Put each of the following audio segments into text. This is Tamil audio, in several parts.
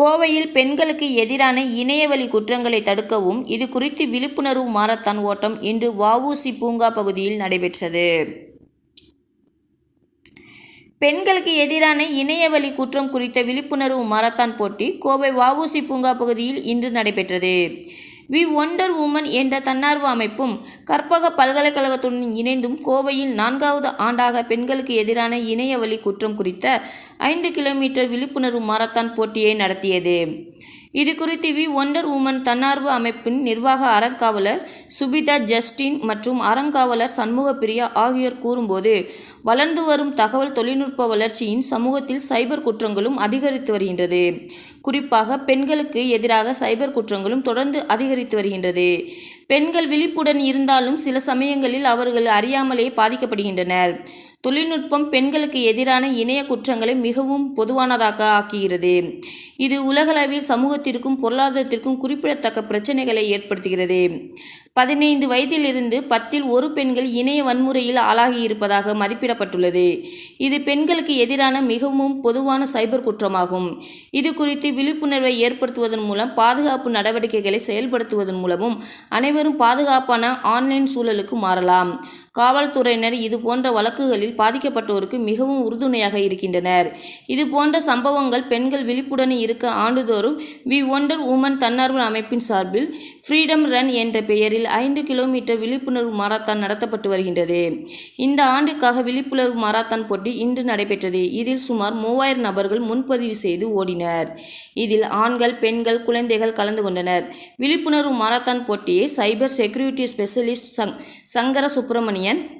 கோவையில் பெண்களுக்கு எதிரான இணையவழி குற்றங்களை தடுக்கவும் இது குறித்து விழிப்புணர்வு மாரத்தான் ஓட்டம் இன்று வவுசி பூங்கா பகுதியில் நடைபெற்றது. பெண்களுக்கு எதிரான இணையவழி குற்றம் குறித்த விழிப்புணர்வு மாரத்தான் போட்டி கோவை வவுசி பூங்கா பகுதியில் இன்று நடைபெற்றது. வி ஒண்டர் உமன் என்ற தன்னார்வ அமைப்பும் கற்பக பல்கலைக்கழகத்துடன் இணைந்தும் கோவையில் நான்காவது ஆண்டாக பெண்களுக்கு எதிரான இணையவழி குற்றம் குறித்த ஐந்து கிலோமீட்டர் விழிப்புணர்வு மாரத்தான் போட்டியை நடத்தியது. இது குறித்து வி ஒண்டர் உமன் தன்னார்வ அமைப்பின் நிர்வாக அறங்காவலர் சுபிதா ஜஸ்டின் மற்றும் அறங்காவலர் சண்முகப்பிரியா ஆகியோர் கூறும்போது வளர்ந்து வரும் தகவல் தொழில்நுட்ப வளர்ச்சியின் சமூகத்தில் சைபர் குற்றங்களும் அதிகரித்து வருகின்றது. குறிப்பாக பெண்களுக்கு எதிராக சைபர் குற்றங்களும் தொடர்ந்து அதிகரித்து வருகின்றது. பெண்கள் விழிப்புடன் இருந்தாலும் சில சமயங்களில் அவர்கள் அறியாமலேயே பாதிக்கப்படுகின்றனர். தொழில்நுட்பம் பெண்களுக்கு எதிரான இணைய குற்றங்களை மிகவும் பொதுவானதாக ஆக்குகிறது. இது உலகளவில் சமூகத்திற்கும் பொருளாதாரத்திற்கும் குறிப்பிடத்தக்க பிரச்சனைகளை ஏற்படுத்துகிறது. பதினைந்து வயதிலிருந்து பத்தில் ஒரு பெண்கள் இணைய வன்முறையில் ஆளாகியிருப்பதாக மதிப்பிடப்பட்டுள்ளது. இது பெண்களுக்கு எதிரான மிகவும் பொதுவான சைபர் குற்றமாகும். இது குறித்து விழிப்புணர்வை ஏற்படுத்துவதன் மூலம் பாதுகாப்பு நடவடிக்கைகளை செயல்படுத்துவதன் மூலமும் அனைவரும் பாதுகாப்பான ஆன்லைன் சூழலுக்கு மாறலாம். காவல்துறையினர் இது போன்ற வழக்குகளில் பாதிக்கப்பட்டோருக்கு மிகவும் உறுதுணையாக இருக்கின்றனர். இது போன்ற சம்பவங்கள் பெண்கள் விழிப்புடன் இருக்க ஆண்டுதோறும் வி ஒண்டர் உமன் தன்னார்வ அமைப்பின் சார்பில் ஃப்ரீடம் ரன் என்ற பெயரில் ஐந்து கிலோமீட்டர் விழிப்புணர்வு மாரத்தான் நடத்தப்பட்டு வருகின்றது. இந்த ஆண்டுக்காக விழிப்புணர்வு மாரத்தான் போட்டி இன்று நடைபெற்றது. இதில் சுமார் மூவாயிரம் நபர்கள் முன்பதிவு செய்து ஓடினர். இதில் ஆண்கள் பெண்கள் குழந்தைகள் கலந்து கொண்டனர். விழிப்புணர்வு மாரத்தான் போட்டியை cyber security specialist Sangh Sankara Subramanian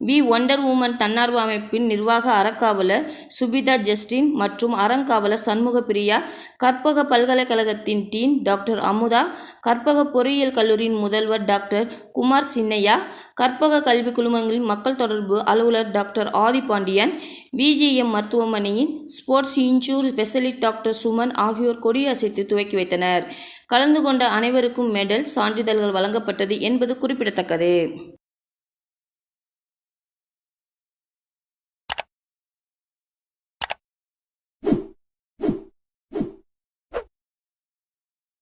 we wonder women தன்னார்வ அமைப்பின் நிர்வாக அறக்காவலர் சுபிதா ஜஸ்டின் மற்றும் அறங்காவலர் சண்முகப்பிரியா கற்பக பல்கலைக்கழகத்தின் டீன் டாக்டர் அமுதா கற்பக பொறியியல் கல்லூரியின் முதல்வர் டாக்டர் குமார் சின்னையா கற்பக கல்வி குழுமங்களின் மக்கள் தொடர்பு அலுவலர் டாக்டர் ஆதிபாண்டியன் பாண்டியன் விஜிஎம் மருத்துவமனையின் sports injury specialist doctor Suman ஆகியோர் கொடியசைத்து துவக்கி வைத்தனர். கலந்து கொண்ட அனைவருக்கும் மெடல் சான்றிதழ்கள் வழங்கப்பட்டது என்பது குறிப்பிடத்தக்கது.